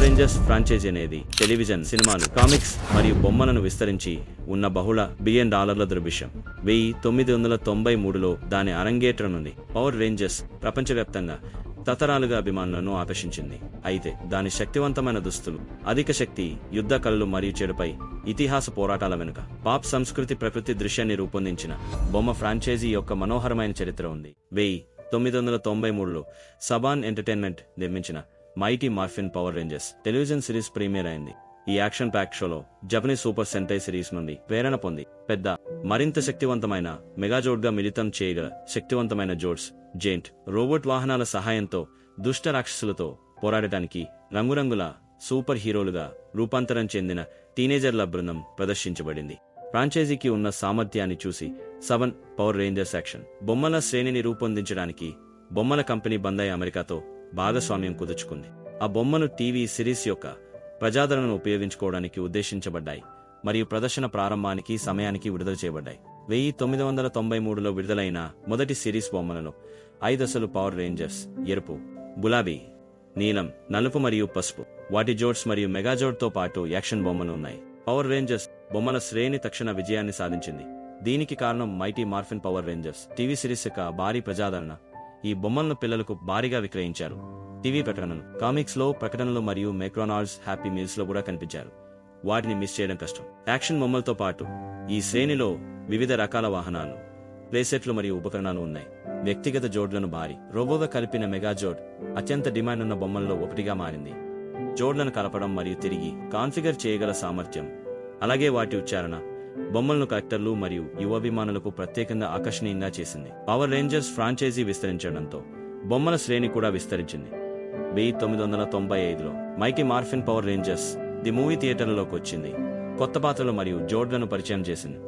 Power Rangers franchise అనేది television సినిమాలు comics మరియు బొమ్మలను విస్తరించి ఉన్న బహుళ బిలియన్ డాలర్ల దుర్భిషం వెయ్యి తొమ్మిది వందల తొంభై మూడులో దాని అరంగేట్రం నుండి పవర్ రేంజర్స్ ప్రపంచవ్యాప్తంగా తతరాలుగా అభిమానులను ఆకర్షించింది. అయితే దాని శక్తివంతమైన దుస్తులు అధిక శక్తి యుద్ధ కళలు మరియు చెడుపై ఇతిహాస పోరాటాల వెనుక పాప్ సంస్కృతి ప్రకృతి దృశ్యాన్ని రూపొందించిన బొమ్మ ఫ్రాంచైజీ యొక్క మనోహరమైన చరిత్ర ఉంది. వెయ్యి తొమ్మిది వందల తొంభై మూడులో సబాన్ ఎంటర్టైన్మెంట్ నిర్మించిన Mighty Morphin Power Rangers television series premiere అయింది. ఈ యాక్షన్ ప్యాక్ షోలో జపనీస్ సూపర్ సెంటై సిరీస్ నుండి ప్రేరణ పొంది. పెద్ద మరింత శక్తివంతమైన మెగాజోడ్గా మిళితం చేయగల శక్తివంతమైన జోడ్స్ జెంట్ రోబోట్ వాహనాల సహాయంతో దుష్ట రాక్షసులతో పోరాడటానికి రంగురంగుల సూపర్ హీరోలుగా రూపాంతరం చెందిన టీనేజర్ల బృందం ప్రదర్శించబడింది. ఫ్రాంచైజీకి ఉన్న సామర్థ్యాన్ని చూసి సెవెన్ పవర్ రేంజర్స్ యాక్షన్ బొమ్మల శ్రేణిని రూపొందించడానికి బొమ్మల కంపెనీ బందాయి అమెరికాతో భాగస్వామ్యం కుదుర్చుకుంది. ఆ బొమ్మలు టీవీ సిరీస్ యొక్క ప్రజాదరణను ఉపయోగించుకోవడానికి ఉద్దేశించబడ్డాయి మరియు ప్రదర్శన ప్రారంభానికి సమయానికి విడుదల చేయబడ్డాయి. వెయ్యి తొమ్మిది వందల తొంభై మూడులో విడుదలైన మొదటి సిరీస్ బొమ్మలలో ఐదసలు పవర్ రేంజర్స్ ఎరుపు గులాబీ నీలం నలుపు మరియు పసుపు వాటి జోడ్స్ మరియు మెగాజోడ్తో పాటు యాక్షన్ బొమ్మలు ఉన్నాయి. పవర్ రేంజర్స్ బొమ్మల శ్రేణి తక్షణ విజయాన్ని సాధించింది. దీనికి కారణం Mighty Morphin Power Rangers TV series యొక్క భారీ ప్రజాదరణ ఈ బొమ్మలను పిల్లలకు భారీగా విక్రయించారు. టీవీ ప్రకటనలు కామిక్స్లో ప్రకటనలు మరియు మెక్రోనాల్డ్స్ హ్యాపీ మీల్స్లో కూడా కనిపించారు. వాటిని మిస్ చేయడం కష్టం. యాక్షన్ బొమ్మలతో పాటు ఈ శ్రేణిలో వివిధ రకాల వాహనాలు ప్లేసెట్లు మరియు ఉపకరణాలు ఉన్నాయి. వ్యక్తిగత జోడ్లను భారీ రోబోగా కలిపిన మెగా జోడ్ అత్యంత డిమాండ్ ఉన్న బొమ్మల్లో ఒకటిగా మారింది. జోడ్లను కలపడం మరియు తిరిగి కాన్ఫిగర్ చేయగల సామర్థ్యం అలాగే వాటి ఉచ్చారణ బొమ్మలను కలెక్టర్లు మరియు యువాభిమానులకు ప్రత్యేకంగా ఆకర్షణీయంగా చేసింది. పవర్ రేంజర్స్ ఫ్రాంచైజీ విస్తరించడంతో బొమ్మల శ్రేణి కూడా విస్తరించింది. వెయ్యి తొమ్మిది వందల తొంభై ఐదులో Mighty Morphin Power Rangers the movie థియేటర్లలోకి వచ్చింది. కొత్త పాత్రలు మరియు జోడ్లను పరిచయం చేసింది.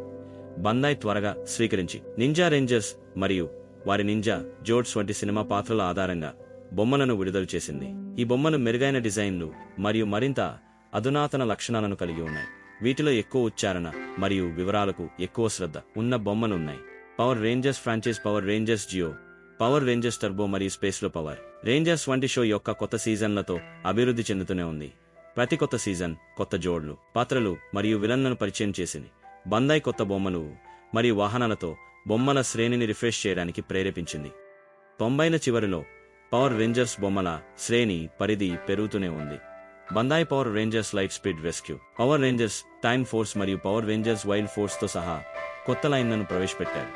బందాయ్ త్వరగా స్వీకరించి నింజా రేంజర్స్ మరియు వారి నింజా జోడ్స్ వంటి సినిమా పాత్రల ఆధారంగా బొమ్మలను విడుదల చేసింది. ఈ బొమ్మలు మెరుగైన డిజైన్లు మరియు మరింత అధునాతన లక్షణాలను కలిగి ఉన్నాయి. వీటిలో ఎక్కువ ఉచ్చారణ మరియు వివరాలకు ఎక్కువ శ్రద్ధ ఉన్న బొమ్మలు ఉన్నాయి Power Rangers franchise Power Rangers Zeo Power Rangers Turbo మరియు స్పేస్లో పవర్ రేంజర్స్ వంటి షో యొక్క కొత్త సీజన్లతో అభివృద్ధి చెందుతూనే ఉంది. ప్రతి కొత్త సీజన్ కొత్త జోడ్లు పాత్రలు మరియు విలన్లను పరిచయం చేసింది. బందాయి కొత్త బొమ్మలు మరియు వాహనాలతో బొమ్మల శ్రేణిని రిఫ్రెష్ చేయడానికి ప్రేరేపించింది. తొంభైల చివరిలో పవర్ రేంజర్స్ బొమ్మల శ్రేణి పరిధి పెరుగుతూనే ఉంది. Bandai Power Rangers Lightspeed Rescue Power Rangers Time Force మరియు పవర్ రేంజర్స్ వైల్డ్ ఫోర్స్తో సహా కొత్త లైన్లను ప్రవేశపెట్టారు.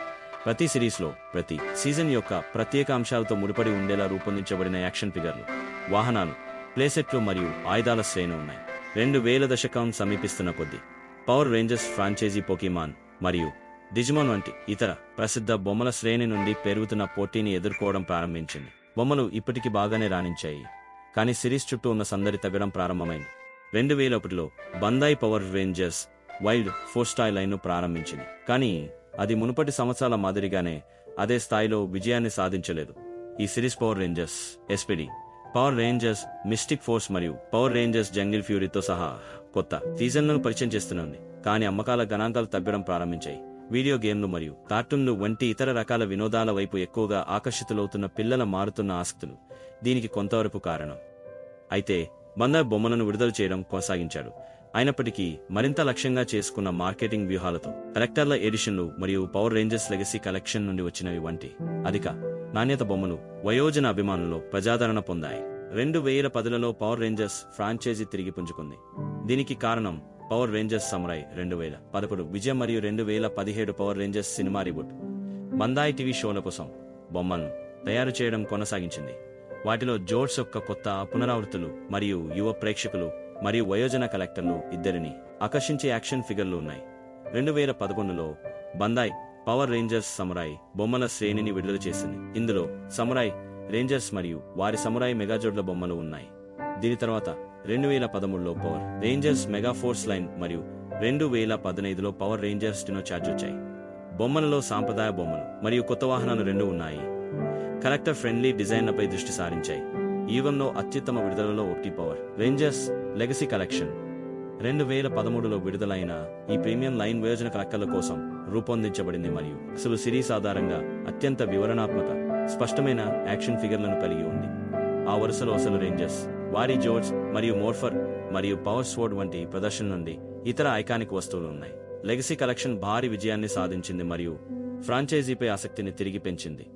ప్రతి సిరీస్లో ప్రతి సీజన్ యొక్క ప్రత్యేక అంశాలతో ముడిపడి ఉండేలా రూపొందించబడిన యాక్షన్ ఫిగర్లు వాహనాలు ప్లేసెట్లు మరియు ఆయుధాల శ్రేణి ఉన్నాయి. రెండు వేల దశకం సమీపిస్తున్న కొద్దీ పవర్ రేంజర్స్ ఫ్రాంచైజీ పోకీమాన్ మరియు డిజిమాన్ వంటి ఇతర ప్రసిద్ధ బొమ్మల శ్రేణి నుండి పెరుగుతున్న పోటీని ఎదుర్కోవడం ప్రారంభించింది. బొమ్మలు ఇప్పటికి బాగానే రాణించాయి. కానీ సిరీస్ చుట్టూ ఉన్న సందడి తగ్గడం ప్రారంభమైంది. రెండు వేల ఒకటిలో Bandai Power Rangers Wild Force స్టాయి లైన్ను ప్రారంభించింది. కానీ అది మునుపటి సంవత్సరాల మాదిరిగానే అదే స్థాయిలో విజయాన్ని సాధించలేదు. ఈ series Power Rangers SPD Power Rangers Mystic Force మరియు పవర్ రేంజర్స్ జంగిల్ ఫ్యూరీతో సహా కొత్త సీజన్లను పరిచయం చేస్తున్నది. కానీ అమ్మకాల గణాంకాలు తగ్గడం ప్రారంభించాయి. వీడియో గేమ్లు మరియు కార్టూన్లు వంటి ఇతర రకాల వినోదాల వైపు ఎక్కువగా ఆకర్షితులవుతున్న పిల్లల మారుతున్న ఆసక్తులు దీనికి కొంతవరకు కారణం. అయితే బందర్ బొమ్మలను విడుదల చేయడం కొనసాగించాడు. అయినప్పటికీ మరింత లక్ష్యంగా చేసుకున్న మార్కెటింగ్ వ్యూహాలతో కలెక్టర్ల ఎడిషన్లు మరియు పవర్ రేంజర్స్ లెగసీ కలెక్షన్ నుండి వచ్చినవి వంటి అధిక నాణ్యత బొమ్మలు వయోజన అభిమానుల్లో ప్రజాదరణ పొందాయి. రెండు వేల పదులలో పవర్ రేంజర్స్ ఫ్రాంచైజీ తిరిగి పుంజుకుంది. దీనికి కారణం పవర్ రేంజర్స్ సమరాయ్ రెండు వేల పదకొండు. విజయం మరియు రెండు వేల పదిహేడు Power Rangers cinema reboot Bandai TV షోల కోసం బొమ్మలను తయారు చేయడం కొనసాగించింది. వాటిలో జోడ్స్ యొక్క కొత్త పునరావృత్తులు మరియు యువ ప్రేక్షకులు మరియు వయోజన కలెక్టర్లు ఇద్దరిని ఆకర్షించే యాక్షన్ ఫిగర్లు ఉన్నాయి. రెండు వేల పదకొండులో బందాయ్ పవర్ రేంజర్స్ సమురాయ్ బొమ్మల శ్రేణిని విడుదల చేసింది. ఇందులో సమురాయ్ రేంజర్స్ మరియు వారి సమురాయ్ మెగాజోడ్ల బొమ్మలు ఉన్నాయి. దీని తర్వాత రెండు వేల పదమూడులో power Rangers mega force line మరియు రెండు వేల పదనైదులో పవర్ రేంజర్స్ డినో చార్జ్ వచ్చాయి. బొమ్మలలో సాంప్రదాయ బొమ్మలు మరియు కొత్త వాహనాలు రెండు ఉన్నాయి. కలెక్టర్ ఫ్రెండ్లీ డిజైన్లపై దృష్టి సారించాయి. ఈ యుగంలో అత్యుత్తమ విడుదలలో ఒకటి పవర్ రేంజర్స్ లెగసీ కలెక్షన్ రెండు వేల పదమూడులో విడుదలైన ఈ ప్రీమియం లైన్ వయోజన కలెక్టర్ల కోసం రూపొందించబడింది మరియు అసలు సిరీస్ ఆధారంగా అత్యంత వివరణాత్మక స్పష్టమైన యాక్షన్ ఫిగర్లను కలిగి ఉంది. ఆ వరుసలో అసలు రేంజర్స్ వారి జోర్జ్ మరియు మోర్ఫర్ మరియు పవర్ స్వోర్డ్ వంటి ప్రదర్శన నుండి ఇతర ఐకానిక్ వస్తువులు ఉన్నాయి. లెగసీ కలెక్షన్ భారీ విజయాన్ని సాధించింది మరియు ఫ్రాంచైజీపై ఆసక్తిని తిరిగి పెంచింది.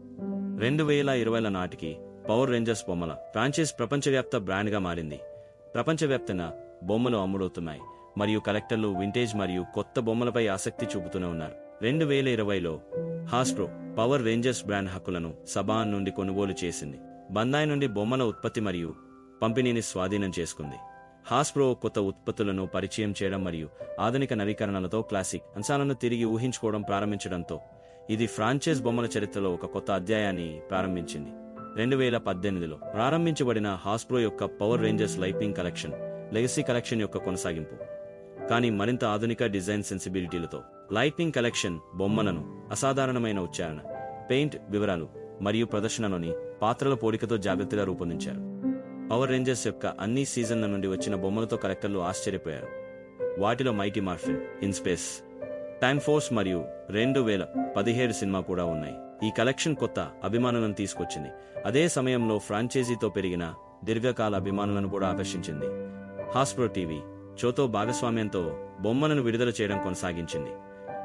రెండు వేల ఇరవైల నాటికి పవర్ రేంజర్స్ బొమ్మల ఫ్రాంచైజ్ ప్రపంచవ్యాప్త బ్రాండ్గా మారింది. ప్రపంచవ్యాప్తంగా బొమ్మలు అమ్ముడవుతున్నాయి మరియు కలెక్టర్లు వింటేజ్ మరియు కొత్త బొమ్మలపై ఆసక్తి చూపుతూనే ఉన్నారు. రెండు వేల ఇరవైలో హాస్ట్రో పవర్ రేంజర్స్ బ్రాండ్ హక్కులను సభా నుండి కొనుగోలు చేసింది. బందాయి నుండి బొమ్మల ఉత్పత్తి మరియు పంపిణీని స్వాధీనం చేసుకుంది. హాస్ప్రో కొత్త ఉత్పత్తులను పరిచయం చేయడం మరియు ఆధునిక నవీకరణలతో క్లాసిక్ అంశాలను తిరిగి ఊహించుకోవడం ప్రారంభించడంతో ఇది ఫ్రాంచైజ్ బొమ్మల చరిత్రలో ఒక కొత్త అధ్యాయాన్ని ప్రారంభించింది. రెండు వేల పద్దెనిమిదిలో ప్రారంభించబడిన హాస్ప్రో యొక్క Power Rangers Lightning Collection Legacy Collection యొక్క కొనసాగింపు. కానీ మరింత ఆధునిక డిజైన్ సెన్సిబిలిటీలతో లైట్నింగ్ కలెక్షన్ బొమ్మలను అసాధారణమైన ఉచ్చారణ పెయింట్ వివరాలు మరియు ప్రదర్శనలోని పాత్రల పోలికతో జాగ్రత్తగా రూపొందించారు. పవర్ రేంజర్స్ యొక్క అన్ని సీజన్ల నుండి వచ్చిన బొమ్మలతో కలెక్టర్లు ఆశ్చర్యపోయారు. వాటిలో Mighty Morphin in Space Time Force మరియు రెండు వేల పదిహేడు సినిమా కూడా ఉన్నాయి. ఈ కలెక్షన్ కొత్త అభిమానులను తీసుకొచ్చింది. అదే సమయంలో ఫ్రాంచైజీతో పెరిగిన దీర్ఘకాల అభిమానులను కూడా ఆకర్షించింది. హాస్ప్రో టీవీ చోతో భాగస్వామ్యంతో బొమ్మలను విడుదల చేయడం కొనసాగించింది.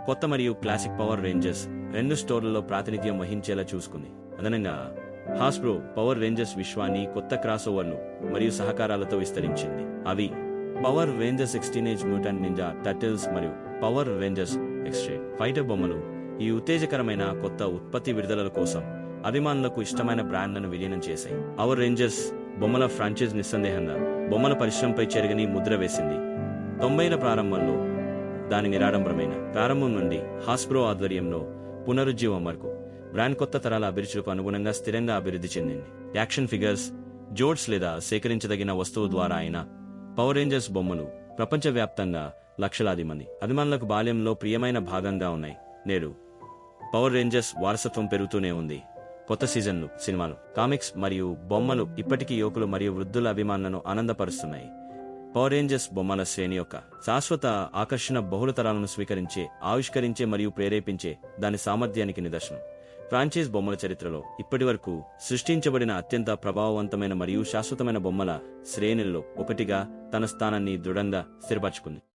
కొత్త మరియు క్లాసిక్ పవర్ రేంజర్స్ రెండు స్టోర్లలో ప్రాతినిధ్యం వహించేలా చూసుకుంది. అదనంగా హాస్బ్రో పవర్ రేంజర్స్ విశ్వాన్ని కొత్త క్రాస్ ఓవర్లు మరియు సహకారాలతో విస్తరించింది. అవి పవర్ రేంజర్స్ ఎక్స్టీనేజ్ మ్యూటన్ నింజా టర్టిల్స్ మరియు పవర్ రేంజర్స్ ఎక్స్ట్రే ఫైటర్ బొమ్మలు ఈ ఉత్తేజకరమైన కొత్త ఉత్పత్తి విడుదలల కోసం అభిమానులకు ఇష్టమైన బ్రాండ్లను విలీనం చేశాయి. అవర్ రేంజర్స్ బొమ్మల ఫ్రాంచైజ్ నిస్సందేహంగా బొమ్మల పరిశ్రమపై చెరగని ముద్ర వేసింది. తొంభైల ప్రారంభంలో దాని నిరాడంబరమైన ప్రారంభం నుండి హాస్బ్రో ఆధ్వర్యంలో పునరుజ్జీవం వరకు బ్రాండ్ కొత్త తరాల అభిరుచులకు అనుగుణంగా స్థిరంగా అభివృద్ధి చెందింది. యాక్షన్ ఫిగర్స్ జోడ్స్ లేదా సేకరించదగిన వస్తువు ద్వారా అయిన పవర్ రేంజర్స్ బొమ్మలు ప్రపంచవ్యాప్తంగా లక్షలాది మంది అభిమానులకు బాల్యంలో ప్రియమైన భాగంగా ఉన్నాయి. నేడు పవర్ రేంజర్స్ వారసత్వం పెరుగుతూనే ఉంది. కొత్త సీజన్లు సినిమాలు కామిక్స్ మరియు బొమ్మలు ఇప్పటికీ యువకులు మరియు వృద్ధుల అభిమానులను ఆనందపరుస్తున్నాయి. పవర్ రేంజర్స్ బొమ్మల శ్రేణి యొక్క శాశ్వత ఆకర్షణ బహుళ తరాలను స్వీకరించే ఆవిష్కరించే మరియు ప్రేరేపించే దాని సామర్థ్యానికి నిదర్శనం. ఫ్రాంచైజ్ బొమ్మల చరిత్రలో ఇప్పటివరకు సృష్టించబడిన అత్యంత ప్రభావవంతమైన మరియు శాశ్వతమైన బొమ్మల శ్రేణుల్లో ఒకటిగా తన స్థానాన్ని దృఢంగా స్థిరపరచుకుంది.